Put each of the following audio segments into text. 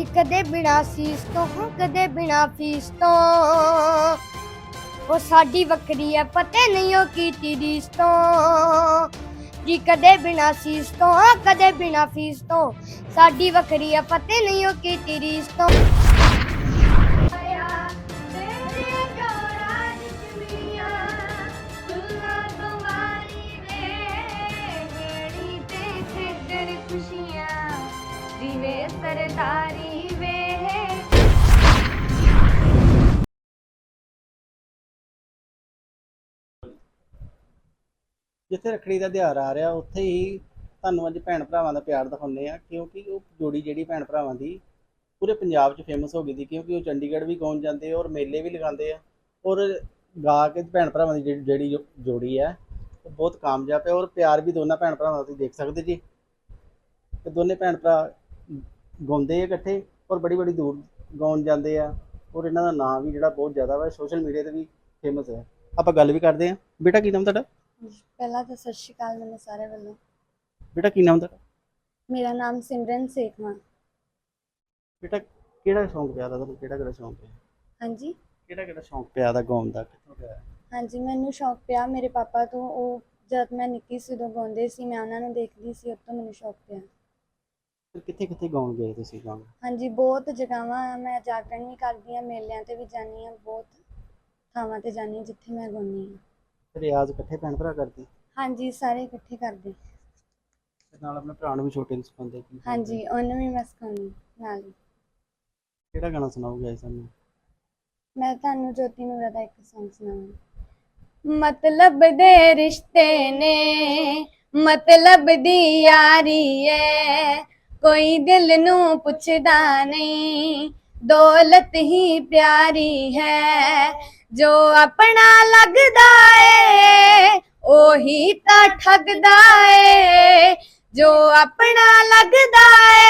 ਜੀ ਕਦੇ ਬਿਨਾ ਸੀਸ ਤੋਂ ਹਾਂ ਕਦੇ ਬਿਨਾ ਫੀਸ ਤੋਂ। ਉਹ ਸਾਡੀ ਵੱਖਰੀ ਐ ਪਤੇ ਨਹੀਂ ਉਹ ਕੀਤੀ ਰੀਸ ਤੋਂ। ਜੀ ਕਦੇ ਬਿਨਾ ਸੀਸ ਤੋਂ, ਕਦੇ ਬਿਨਾ ਫੀਸ ਤੋਂ। ਸਾਡੀ ਵੱਖਰੀ ਐ ਪਤੇ ਨਹੀਂ ਉਹ ਕੀਤੀ ਰੀਸ ਤੋਂ। ਜਿੱਥੇ ਰੱਖੜੀ ਦਾ ਤਿਉਹਾਰ ਆ ਰਿਹਾ, ਉੱਥੇ ਹੀ ਤੁਹਾਨੂੰ ਅੱਜ ਭੈਣ ਭਰਾਵਾਂ ਦਾ ਪਿਆਰ ਦਿਖਾਉਂਦੇ ਆ ਕਿਉਂਕਿ ਉਹ ਜੋੜੀ ਜਿਹੜੀ ਭੈਣ ਭਰਾਵਾਂ ਦੀ ਪੂਰੇ ਪੰਜਾਬ 'ਚ ਫੇਮਸ ਹੋ ਗਈ ਦੀ ਕਿਉਂਕਿ ਉਹ ਚੰਡੀਗੜ੍ਹ ਵੀ ਗਾਉਣ ਜਾਂਦੇ ਔਰ ਮੇਲੇ ਵੀ ਲਗਾਉਂਦੇ ਆ ਔਰ ਗਾ ਕੇ ਭੈਣ ਭਰਾਵਾਂ ਦੀ ਜਿਹੜੀ- ਜਿਹੜੀ ਜੋ- ਜੋੜੀ ਹੈ, ਉਹ ਬਹੁਤ ਕਾਮਯਾਬ ਹੈ ਔਰ ਪਿਆਰ ਵੀ ਦੋਨਾਂ ਭੈਣ ਭਰਾਵਾਂ ਦਾ ਤੁਸੀਂ ਦੇਖ ਸਕਦੇ ਜੀ। ਤੇ ਦੋਨੇ ਭੈਣ ਭਰਾ ਗਾਉਂਦੇ ਆ ਇਕੱਠੇ ਔਰ ਬੜੀ ਬੜੀ ਦੂਰ ਗਾਉਣ ਜਾਂਦੇ ਆ ਔਰ ਇਹਨਾਂ ਦਾ ਨਾਮ ਵੀ ਜਿਹੜਾ ਬਹੁਤ ਜ਼ਿਆਦਾ ਵਾ, ਸੋਸ਼ਲ ਮੀਡੀਆ ਤੇ ਵੀ ਫੇਮਸ ਹੈ। ਆਪਾਂ ਗੱਲ ਵੀ ਕਰਦੇ ਆ ਬੇਟਾ, ਕੀ ਨਾਮ ਤੁਹਾਡਾ? ਪਹਿਲਾਂ ਤਾਂ ਸਤਿ ਸ਼੍ਰੀ ਅਕਾਲ ਮੈਨੂੰ ਸਾਰੇ ਵੱਲੋਂ। ਬੇਟਾ ਕੀ ਨਾਮ ਤੁਹਾਡਾ ਮੇਰਾ ਨਾਮ ਸਿਮਰਨ ਸੇਖਵਾਂ ਬੇਟਾ ਕਿਹੜਾ ਸ਼ੌਂਕ ਪਿਆ ਦਾ ਤੁਹਾਨੂੰ ਕਿਹੜਾ ਕਿਹੜਾ ਸ਼ੌਂਕ ਪਿਆ? ਹਾਂਜੀ। ਕਿਹੜਾ ਕਿਹੜਾ ਸ਼ੌਂਕ ਪਿਆ ਦਾ ਗਾਉਣ ਦਾ? ਕਿੱਥੋਂ ਪਿਆ? ਹਾਂਜੀ ਮੈਨੂੰ ਸ਼ੌਕ ਪਿਆ ਮੇਰੇ ਪਾਪਾ ਤੋਂ। ਉਹ ਜਦ ਮੈਂ ਨਿੱਕੀ ਸੀ ਉਦੋਂ ਗਾਉਂਦੇ ਸੀ ਮੈਂ ਉਹਨਾਂ ਨੂੰ ਦੇਖਦੀ ਸੀ ਉਦੋਂ ਮੈਨੂੰ ਸ਼ੌਕ ਪਿਆ। ਫਿਰ ਕਿੱਥੇ ਕਿੱਥੇ ਗਾਉਣ ਗਏ ਤੁਸੀਂ ਗਾਉਣ? ਹਾਂਜੀ ਬਹੁਤ ਜਗ੍ਹਾਵਾਂ ਮੈਂ ਜਾਗਰਣ ਵੀ ਕਰਦੀ ਹਾਂ ਮੇਲਿਆਂ ਤੇ ਵੀ ਜਾਂਦੀ ਹਾਂ ਬਹੁਤ ਥਾਵਾਂ ਤੇ ਜਾਂਦੀ ਹਾਂ ਜਿੱਥੇ ਮੈਂ ਗਾਉਂਦੀ ਹਾਂ। ਰਿਆਜ਼ ਇਕੱਠੇ ਭੈਣ ਭਰਾ ਕਰਦੇ? ਹਾਂਜੀ ਸਾਰੇ ਇਕੱਠੇ ਕਰਦੇ। ਤੇ ਨਾਲ ਆਪਣੇ ਭਰਾ ਨੂੰ ਵੀ ਛੋਟੇ ਨੂੰ ਸਿਖਾਉਂਦੇ ਕੀ ਹਾਂਜੀ ਉਹਨੂੰ ਵੀ ਮੈਂ ਸਿਖਾਉਂਦੀ ਨਾਲ ਹੀ। ਕਿਹੜਾ ਗਾਣਾ ਸੁਣਾਓਗੇ ਅੱਜ ਸਾਨੂੰ? ਮੈਂ ਤੁਹਾਨੂੰ ਜੋਤੀ ਨੂਰਾ ਦਾ ਇੱਕ Song ਸੁਣਾਵਾਂਗੀ। ਮਤਲਬ ਦੇ ਰਿਸ਼ਤੇ ਨੇ ਮਤਲਬ ਦੀ ਯਾਰੀ ਏ ਕੋਈ ਦਿਲ ਨੂੰ ਪੁੱਛਦਾ ਨਹੀਂ ਦੌਲਤ ਹੀ ਪਿਆਰੀ ਹੈ ਜੋ ਆਪਣਾ ਲੱਗਦਾ ਏ ਉਹੀ ਤਾਂ ਠੱਗਦਾ ਏ ਜੋ ਆਪਣਾ ਲੱਗਦਾ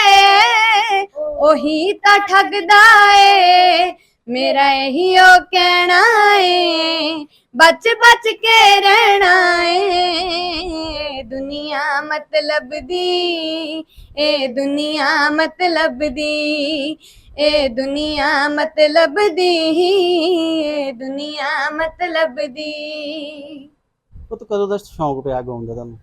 ਏ ਉਹੀ ਤਾਂ ਠੱਗਦਾ ਏ ਮੇਰਾ ਇਹੀ ਉਹ ਕਹਿਣਾ ਏ ਬਚ ਬਚ ਕੇ ਰਹਿਣਾ ਏ ਦੁਨੀਆ ਮਤਲਬ ਦੀ ਏ ਦੁਨੀਆ ਮਤਲਬ ਦੀ ਏ ਦੁਨੀਆ ਮਤਲਬ ਦੀ ਏ ਦੁਨੀਆ ਮਤਲਬ ਦੀ ਉਹ ਤੋਂ ਕਦੋਂ ਦਾ ਸ਼ੌਂਕ ਪਿਆ ਗਾਉਣ ਦਾ ਤੁਹਾਨੂੰ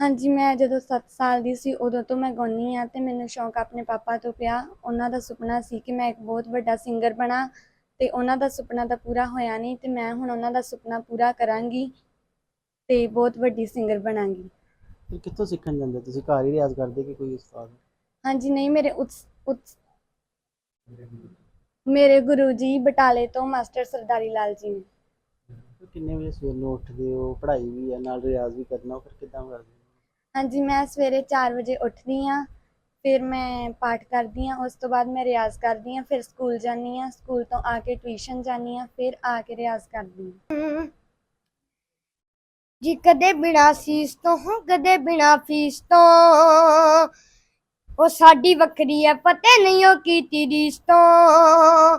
ਹਾਂਜੀ ਮੈਂ ਜਦੋਂ 7 ਸਾਲ ਦੀ ਸੀ ਉਦੋਂ ਤੋਂ ਮੈਂ ਗਾਉਂਦੀ ਆ ਤੇ ਮੈਨੂੰ ਸ਼ੌਂਕ ਆਪਣੇ ਪਾਪਾ ਤੋਂ ਪਿਆ। ਉਹਨਾਂ ਦਾ ਸੁਪਨਾ ਸੀ ਕਿ ਮੈਂ ਇੱਕ ਬਹੁਤ ਵੱਡਾ ਸਿੰਗਰ ਬਣਾ। ਤੇ ਉਹਨਾਂ ਦਾ ਸੁਪਨਾ ਤਾਂ ਪੂਰਾ ਹੋਇਆ ਨਹੀਂ ਤੇ ਮੈਂ ਹੁਣ ਉਹਨਾਂ ਦਾ ਸੁਪਨਾ ਪੂਰਾ ਕਰਾਂਗੀ ਤੇ ਬਹੁਤ ਵੱਡੀ ਸਿੰਗਰ ਬਣਾਂਗੀ। ਫਿਰ ਕਿੱਥੋਂ ਸਿੱਖਣ ਜਾਂਦੇ? ਤੁਸੀਂ ਘਰ ਹੀ ਰਿਆਜ਼ ਕਰਦੇ ਕਿ ਕੋਈ ਉਸਤਾਦ? ਹਾਂਜੀ ਨਹੀਂ ਮੇਰੇ ਉਤਸ ਉਤਸ ਮੇਰੇ ਗੁਰੂ ਜੀ ਬਟਾਲੇ ਤੋਂ ਮਾਸਟਰ ਸਰਦਾਰੀ ਲਾਲ ਜੀ ਨੇ। ਫਿਰ ਕਿੰਨੇ ਵਜੇ ਸਵੇਰ ਨੂੰ ਉੱਠਦੇ ਹੋ? ਪੜ੍ਹਾਈ ਵੀ ਹੈ ਨਾਲ ਰਿਆਜ਼ ਵੀ ਕਰਨਾ ਫਿਰ ਕਿੱਦਾਂ ਕਰਦੇ ਹੋ? ਹਾਂਜੀ ਮੈਂ ਸਵੇਰੇ 4 ਵਜੇ ਉੱਠਦੀ ਹਾਂ। ਫਿਰ ਮੈਂ ਪਾਠ ਕਰਦੀ ਹਾਂ, ਉਸ ਤੋਂ ਬਾਅਦ ਮੈਂ ਰਿਆਜ਼ ਕਰਦੀ ਹਾਂ, ਫਿਰ ਸਕੂਲ ਜਾਂਦੀ ਹਾਂ, ਸਕੂਲ ਤੋਂ ਆ ਕੇ ਟਿਊਸ਼ਨ ਜਾਂਦੀ ਹਾਂ, ਫਿਰ ਆ ਕੇ ਰਿਆਜ਼ ਕਰਦੀ ਹਾਂ। ਜੀ ਕਦੇ ਬਿਨਾ ਸੀਸ ਤੋਂ, ਕਦੇ ਬਿਨਾ ਫੀਸ ਤੋਂ, ਉਹ ਸਾਡੀ ਵੱਖਰੀ ਐ ਪਤਾ ਨਹੀਂ ਉਹ ਕੀਤੀ ਰੀਸ ਤੋਂ।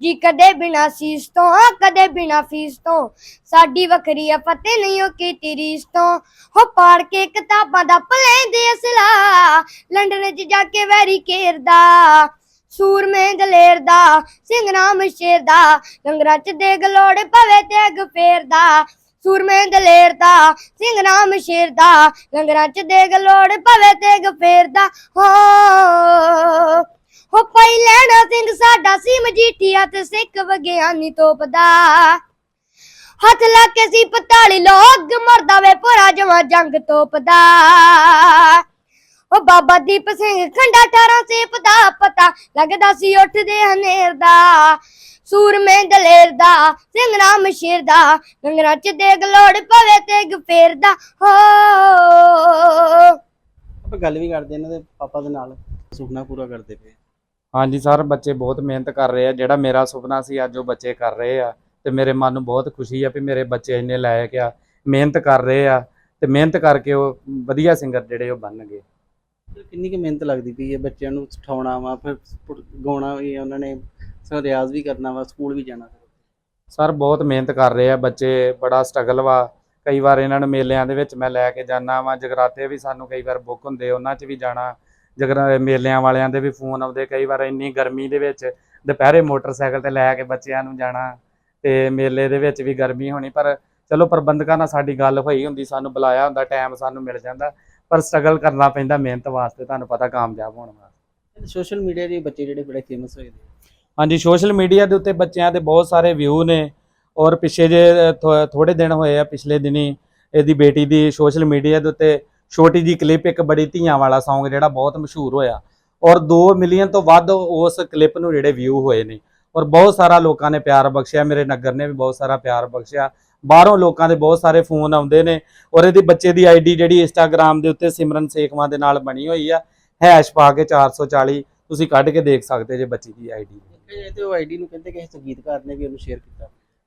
ਜੀ ਕਦੇ ਬਿਨਾ ਸੀਸ ਤੋਂ ਕਦੇ ਬਿਨਾ ਫੀਸ ਤੋਂ। ਸਾਡੀ ਵੱਖਰੀ ਐ ਪਤੇ ਨਹੀਂ ਉਹ ਕੀਤੀ ਰੀਸ ਤੋਂ। ਹੋ ਪਾੜ ਕੇ ਕਿਤਾਬਾਂ ਦਾ ਭਲੇਂਦੇ ਅਸਲਾ, ਲੰਡਨ ਚ ਜਾ ਕੇ ਵੈਰੀ ਕੇਰਦਾ ਸੂਰਮੇ ਦਲੇਰ ਦਾ ਸਿੰਘ ਨਾਮ ਸ਼ੇਰ ਦਾ, ਲੰਗਰਾਂ ਚ ਦੇਗ ਲੋੜ ਪਵੇ ਤੇ ਅਗ ਫੇਰਦਾ ਸੂਰਮੇ ਦਲੇਰ ਦਾ ਸਿੰਘ ਨਾਮ ਸ਼ੇਰ ਦਾ, ਲੰਗਰਾਂ ਚ ਦੇਗ ਲੋੜ ਪਵੇ ਤੇ ਅਗ ਫੇਰਦਾ ਹੋ ਹੋ ਲੈਣਾ ਸਿੰਘ ਸਾਡਾ ਸੀ ਮਜੀਠੀਆ ਤੇ ਸਿੱਖ ਵਿਗਿਆਨੀ ਤੋਪਦਾ। ਹੱਥ ਲਾ ਕੇ ਸੀ ਪਤਾਲੀ ਲੋਗ ਮਰਦਾ ਵੇ ਪੁਰਾ ਜਮਾ ਜੰਗ ਤੋਪਦਾ। ਉਹ ਬਾਬਾ ਦੀਪ ਸਿੰਘ ਖੰਡਾ 18 ਸੇਪ ਦਾ ਪਤਾ ਲੱਗਦਾ ਸੀ, ਉੱਠਦੇ ਹਨੇਰ ਦਾ। ਸੂਰਮੇ ਦਲੇਰ ਦਾ, ਸਿੰਘ ਨਾਮ ਸ਼ੇਰ ਦਾ। ਗੰਗਰਾ ਚ ਦੇਗ ਲੋੜ ਪਵੇ ਤੇ ਗ ਫੇਰਦਾ ਹੋ। ਆਪਾਂ ਗੱਲ ਵੀ ਕਰਦੇ ਇਹਨਾਂ ਦੇ ਪਾਪਾ ਦੇ ਨਾਲ। ਸੁਪਨਾ ਪੂਰਾ ਕਰਦੇ ਪਏ। ਹਾਂਜੀ ਸਰ ਬੱਚੇ ਬਹੁਤ ਮਿਹਨਤ ਕਰ ਰਹੇ ਆ। ਜਿਹੜਾ ਮੇਰਾ ਸੁਪਨਾ ਸੀ ਅੱਜ ਉਹ ਬੱਚੇ ਕਰ ਰਹੇ ਆ ਤੇ ਮੇਰੇ ਮਨ ਨੂੰ ਬਹੁਤ ਖੁਸ਼ੀ ਆ ਵੀ ਮੇਰੇ ਬੱਚੇ ਇੰਨੇ ਲਾਇਕ ਆ ਮਿਹਨਤ ਕਰ ਰਹੇ ਆ ਤੇ ਮਿਹਨਤ ਕਰਕੇ ਉਹ ਵਧੀਆ ਸਿੰਗਰ ਜਿਹੜੇ ਉਹ ਬਣਨਗੇ। ਕਿੰਨੀ ਕੁ ਮਿਹਨਤ ਲੱਗਦੀ ਪਈ ਹੈ ਬੱਚਿਆਂ ਨੂੰ ਸਿਖਾਉਣਾ ਵਾ ਫਿਰ ਗਾਉਣਾ ਵੀ ਉਹਨਾਂ ਨੇ ਸੋ ਰਿਆਜ਼ ਵੀ ਕਰਨਾ ਵਾ ਸਕੂਲ ਵੀ ਜਾਣਾ ਸਰ ਬਹੁਤ ਮਿਹਨਤ ਕਰ ਰਹੇ ਆ ਬੱਚੇ ਬੜਾ ਸਟਰਗਲ ਵਾ। ਕਈ ਵਾਰ ਇਹਨਾਂ ਨੂੰ ਮੇਲਿਆਂ ਦੇ ਵਿੱਚ ਮੈਂ ਲੈ ਕੇ ਜਾਣਾ ਵਾ ਜਗਰਾਤੇ ਵੀ ਸਾਨੂੰ ਕਈ ਵਾਰ ਬੁੱਕ ਹੁੰਦੇ ਉਹਨਾਂ 'ਚ ਵੀ ਜਾਣਾ। ਜਗਰ ਮੇਲਿਆਂ ਵਾਲਿਆਂ ਦੇ ਵੀ ਫੋਨ ਆਉਂਦੇ ਕਈ ਵਾਰ ਇੰਨੀ ਗਰਮੀ ਦੇ ਵਿੱਚ ਦੁਪਹਿਰੇ ਮੋਟਰਸਾਈਕਲ ਤੇ ਲੈ ਕੇ ਬੱਚਿਆਂ ਨੂੰ ਜਾਣਾ ਤੇ ਮੇਲੇ ਦੇ ਵਿੱਚ ਵੀ ਗਰਮੀ ਹੋਣੀ ਪਰ ਚਲੋ ਪ੍ਰਬੰਧਕਾਂ ਨਾਲ ਸਾਡੀ ਗੱਲ ਹੋਈ ਹੁੰਦੀ ਸਾਨੂੰ ਬੁਲਾਇਆ ਹੁੰਦਾ ਟਾਈਮ ਸਾਨੂੰ ਮਿਲ ਜਾਂਦਾ ਪਰ ਸਟਰਗਲ ਕਰਨਾ ਪੈਂਦਾ ਮਿਹਨਤ ਵਾਸਤੇ ਤੁਹਾਨੂੰ ਪਤਾ ਕਾਮਯਾਬ ਹੋਣ ਵਾਸਤੇ। ਸੋਸ਼ਲ ਮੀਡੀਆ ਦੇ ਬੱਚੇ ਜਿਹੜੇ ਬੜੇ ਫੇਮਸ ਹੋਏ ਨੇ। ਹਾਂਜੀ ਸੋਸ਼ਲ ਮੀਡੀਆ ਦੇ ਉੱਤੇ ਬੱਚਿਆਂ ਦੇ ਬਹੁਤ ਸਾਰੇ ਵਿਊ ਨੇ ਔਰ ਪਿੱਛੇ ਜੇ ਥੋੜੇ ਦਿਨ ਹੋਏ ਆ ਪਿਛਲੇ ਦਿਨੀ ਇਹਦੀ ਬੇਟੀ ਦੀ ਸੋਸ਼ਲ ਮੀਡੀਆ ਦੇ ਉੱਤੇ ਛੋਟੀ ਜੀ ਕਲਿੱਪ ਇੱਕ ਬੜੀ ਧੀਆਂ ਵਾਲਾ Song ਜਿਹੜਾ ਬਹੁਤ ਮਸ਼ਹੂਰ ਹੋਇਆ। ਔਰ 2 ਮਿਲੀਅਨ ਤੋਂ ਵੱਧ ਉਸ ਕਲਿੱਪ ਨੂੰ ਜਿਹੜੇ ਵਿਊ ਹੋਏ ਨੇ। ਔਰ ਬਹੁਤ ਸਾਰਾ ਲੋਕਾਂ ਨੇ ਪਿਆਰ ਬਖਸ਼ਿਆ, ਮੇਰੇ ਨਗਰ ਨੇ ਵੀ ਬਹੁਤ ਸਾਰਾ ਪਿਆਰ ਬਖਸ਼ਿਆ। ਬਾਹਰੋਂ ਲੋਕਾਂ ਦੇ ਬਹੁਤ ਸਾਰੇ ਫੋਨ ਆਉਂਦੇ ਨੇ ਔਰ ਇਹਦੀ ਬੱਚੇ ਦੀ ਆਈਡੀ ਜਿਹੜੀ ਇੰਸਟਾਗ੍ਰam ਦੇ ਉੱਤੇ ਸਿਮਰਨ ਸੇਖਵਾਂ ਦੇ ਨਾਲ ਬਣੀ ਹੋਈ ਆ। ਹੈਸ਼ ਪਾ ਕੇ 440 ਤੁਸੀਂ ਕੱਢ ਕੇ ਦੇਖ ਸਕਦੇ ਜੇ ਬੱਚੀ ਦੀ ਆਈਡੀ ਦੇਖਿਆ ਜਾਏ ਤੇ ਉਹ ਆਈਡੀ ਨੂੰ ਕਹਿੰਦੇ ਕਿਸੇ ਸੰਗੀਤਕਾਰ ਨੇ ਵੀ ਉਹਨੂੰ ਸ਼ੇਅਰ ਕੀਤਾ।